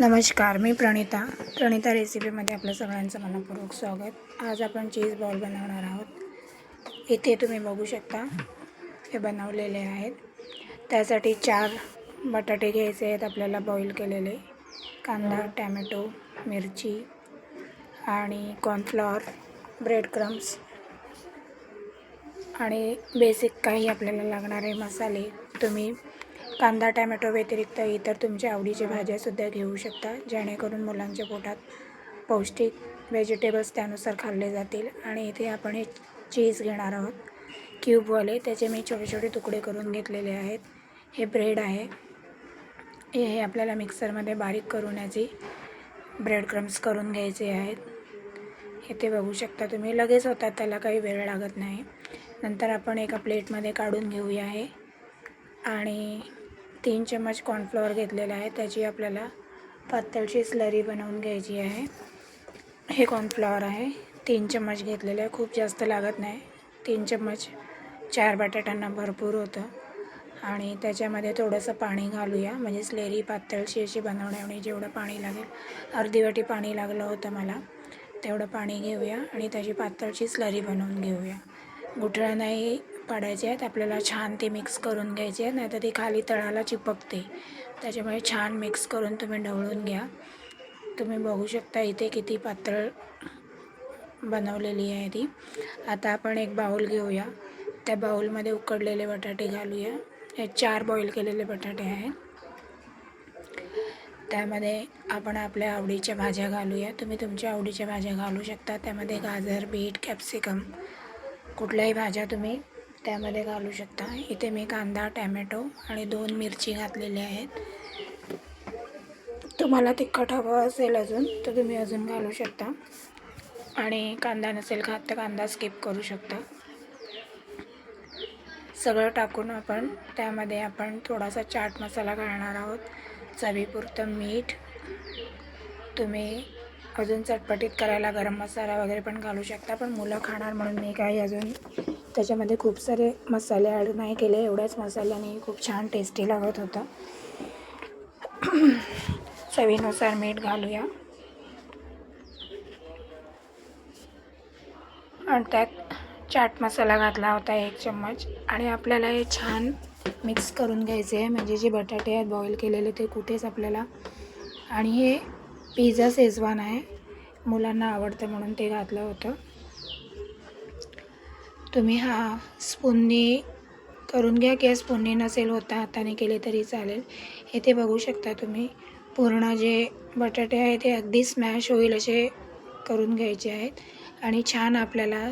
नमस्कार मी प्रणिता. प्रणिता रेसिपीमध्ये आपल्या सगळ्यांचं मनपूर्वक स्वागत. आज आपण चीज बॉल बनवणार आहोत. इथे तुम्ही बघू शकता हे बनवलेले आहेत. त्यासाठी चार बटाटे घ्यायचे आहेत आपल्याला बॉईल केलेले. कांदा टॅमॅटो मिरची आणि कॉर्नफ्लॉवर ब्रेड क्रम्स आणि बेसिक काही आपल्याला लागणारे मसाले तुम्ही कांदा टॅमॅटो व्यतिरिक्त इतर तुमच्या आवडीच्या भाज्यासुद्धा घेऊ शकता जेणेकरून मुलांच्या पोटात पौष्टिक व्हेजिटेबल्स त्यानुसार खाल्ले जातील. आणि इथे आपण हे चीज घेणार आहोत. क्यूबवाले त्याचे मी छोटे छोटे तुकडे करून घेतलेले आहेत. हे ब्रेड आहे. हे आपल्याला मिक्सरमध्ये बारीक करून याची ब्रेड क्रम्स करून घ्यायचे आहेत. इथे बघू शकता तुम्ही. लगेच होतात त्याला काही वेळ लागत नाही. नंतर आपण एका प्लेटमध्ये काढून घेऊया हे. आणि तीन चम्मच कॉर्नफ्लॉवर घेतलेला आहे. त्याची आपल्याला पातळची स्लरी बनवून घ्यायची आहे. हे कॉर्नफ्लॉवर आहे. तीन चम्मच घेतलेलं आहे. खूप जास्त लागत नाही. तीन चम्मच चार बटाट्यांना भरपूर होतं. आणि त्याच्यामध्ये थोडंसं पाणी घालूया. म्हणजे स्लेरी पातळशी अशी बनवण्याने जेवढं पाणी लागेल अर्धी वाटी पाणी लागलं होतं मला तेवढं पाणी घेऊया आणि त्याची पातळची स्लरी बनवून घेऊया. गुठळ्या नाही पाडायचे आहेत. आपल्याला छान ते मिक्स करून घ्यायचे आहेत. नाही तर ती खाली तळाला चिपकते. त्याच्यामुळे छान मिक्स करून तुम्ही ढवळून घ्या. तुम्ही बघू शकता इथे किती पातळ बनवलेली आहे ती. आता आपण एक बाऊल घेऊया. त्या बाऊलमध्ये उकडलेले बटाटे घालूया. हे चार बॉईल केलेले बटाटे आहेत. त्यामध्ये आपण आपल्या आवडीच्या भाज्या घालूया. तुम्ही तुमच्या आवडीच्या भाज्या घालू शकता. त्यामध्ये गाजर बीट कॅप्सिकम कुठल्याही भाज्या तुम्ही त्यामध्ये घालू शकता. इथे मी कांदा टॅमॅटो आणि दोन मिरची घातलेल्या आहेत. तुम्हाला तिखट हवं असेल अजून तर तुम्ही अजून घालू शकता. आणि कांदा नसेल खात तर कांदा स्किप करू शकता. सगळं टाकून आपण त्यामध्ये आपण थोडासा चाट मसाला घालणार आहोत. चवीपुरतं मीठ. तुम्ही अजून चटपटीत करायला गरम मसाला वगैरे पण घालू शकता पण मुलं खाणार म्हणून मी काही अजून त्याच्यामध्ये खूप सारे मसाले ॲड नाही केले एवढ्याच मसाल्याने खूप छान टेस्टी लागत होतं. चवीनुसार मीठ घालूया. आणि त्यात चाट मसाला घातला होता एक चम्मच. आणि आपल्याला हे छान मिक्स करून घ्यायचे आहे. म्हणजे जे बटाटे आहेत बॉईल केलेले ते कुठेच आपल्याला. आणि हे पिझ्झा सेजवान आहे. मुलांना आवडतं म्हणून ते घातलं होतं. तुम्ही हा स्पूननी करून घ्या किंवा स्पूननी नसेल होता हाताने केले तरी चालेल. इथे बघू शकता तुम्ही. पूर्ण जे बटाटे आहे ते अगदी स्मॅश होईल असे करून घ्यायचे आहेत. आणि छान आपल्याला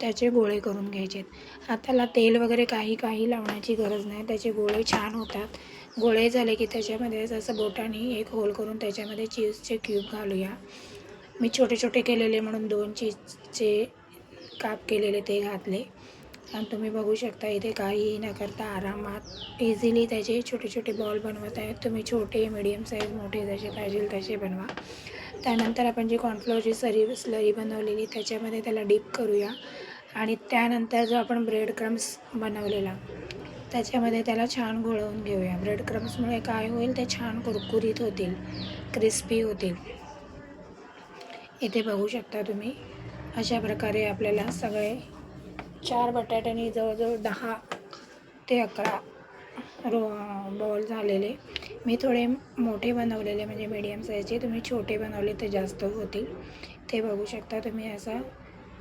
त्याचे गोळे करून घ्यायचे आहेत. हाताला तेल वगैरे काही काही लावण्याची गरज नाही. त्याचे गोळे छान होतात. गोळे झाले की त्याच्यामध्ये जसं बोटाने एक होल करून त्याच्यामध्ये चीजचे क्यूब घालूया. मी छोटे छोटे केलेले म्हणून दोन चीजचे काप केलेले ते घातले. आणि तुम्ही बघू शकता इथे काहीही न करता आरामात इझिली त्याचे छोटे छोटे बॉल बनवत आहेत. तुम्ही छोटे मिडियम साईज मोठे जसे पाहिजे तसे बनवा. त्यानंतर आपण जी कॉर्नफ्लोअरची सरी स्लरी बनवलेली त्याच्यामध्ये त्याला डीप करूया. आणि त्यानंतर जो आपण ब्रेड क्रम्स बनवलेला त्याच्यामध्ये त्याला छान घोळवून घेऊया. ब्रेड क्रम्समुळे काय होईल ते छान कुरकुरीत होतील क्रिस्पी होतील. इथे बघू शकता तुम्ही. अशा प्रकारे आपल्याला सगळे चार बटाट्याने जवळजवळ दहा ते अकरा रो बॉल झालेले. मी थोडे मोठे बनवलेले म्हणजे मीडियम साईजचे तुम्ही छोटे बनवले तर जास्त होतील. ते बघू शकता तुम्ही असा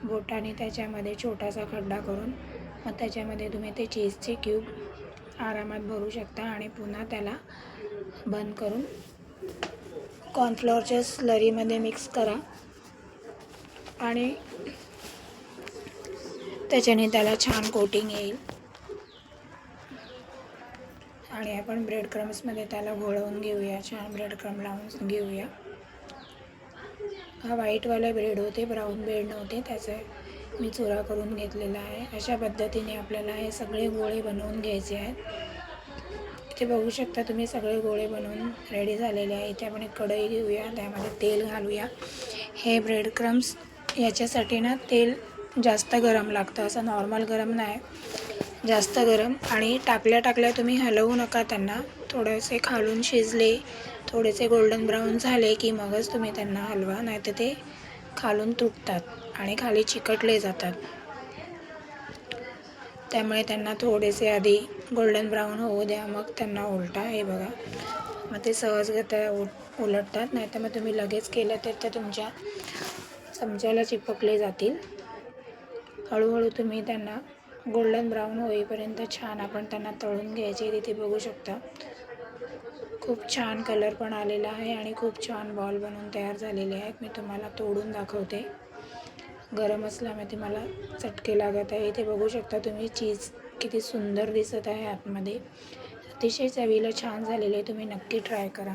बोटाने त्याच्यामध्ये छोटासा खड्डा करून मग त्याच्यामध्ये तुम्ही ते चीजचे क्यूब आरामात भरू शकता आणि पुन्हा त्याला बंद करून कॉर्नफ्लोअरच्या स्लरीमध्ये मिक्स करा. आणि त्याच्याने त्याला छान कोटिंग येईल. आणि आपण ब्रेड क्रम्समध्ये त्याला घोळवून घेऊया छान ब्रेड क्रम लावून घेऊया. हा व्हाईटवाला ब्रेड होते ब्राऊन ब्रेड नव्हते त्याचं मी चुरा करून घेतलेला आहे. अशा पद्धतीने आपल्याला हे सगळे गोळे बनवून घ्यायचे आहेत. इथे बघू शकता तुम्ही सगळे गोळे बनवून रेडी झालेले आहे. इथे आपण एक कढई घेऊया त्यामध्ये तेल घालूया. हे ब्रेड क्रम्स याच्यासाठी ना तेल जास्त गरम लागतं. असं नॉर्मल गरम नाही. जास्त गरम. आणि टाकल्या टाकल्या तुम्ही हलवू नका त्यांना. थोडेसे खालून शिजले थोडेसे गोल्डन ब्राऊन झाले की मगच तुम्ही त्यांना हलवा. नाही तर ते खालून तुटतात आणि खाली चिकटले जातात. त्यामुळे त्यांना थोडेसे आधी गोल्डन ब्राऊन होऊ द्या. मग त्यांना उलटा. हे बघा. मग ते सहजगत्या उ उलटतात. नाही तर मग तुम्ही लगेच केलं तर ते तुमच्या चमच्याला चिपकले जातील. हळूहळू तुम्ही त्यांना गोल्डन ब्राऊन होईपर्यंत छान आपण त्यांना तळून घ्यायचे तिथे बघू शकता. खूप छान कलर पण आलेला आहे आणि खूप छान बॉल बनवून तयार झालेले आहेत. मी तुम्हाला तोडून दाखवते. गरम असल्यामुळे मला चटके लागत आहे. इथे बघू शकता तुम्ही चीज किती सुंदर दिसत आहे आतमध्ये. अतिशय चवीला छान झालेले आहे. तुम्ही नक्की ट्राय करा.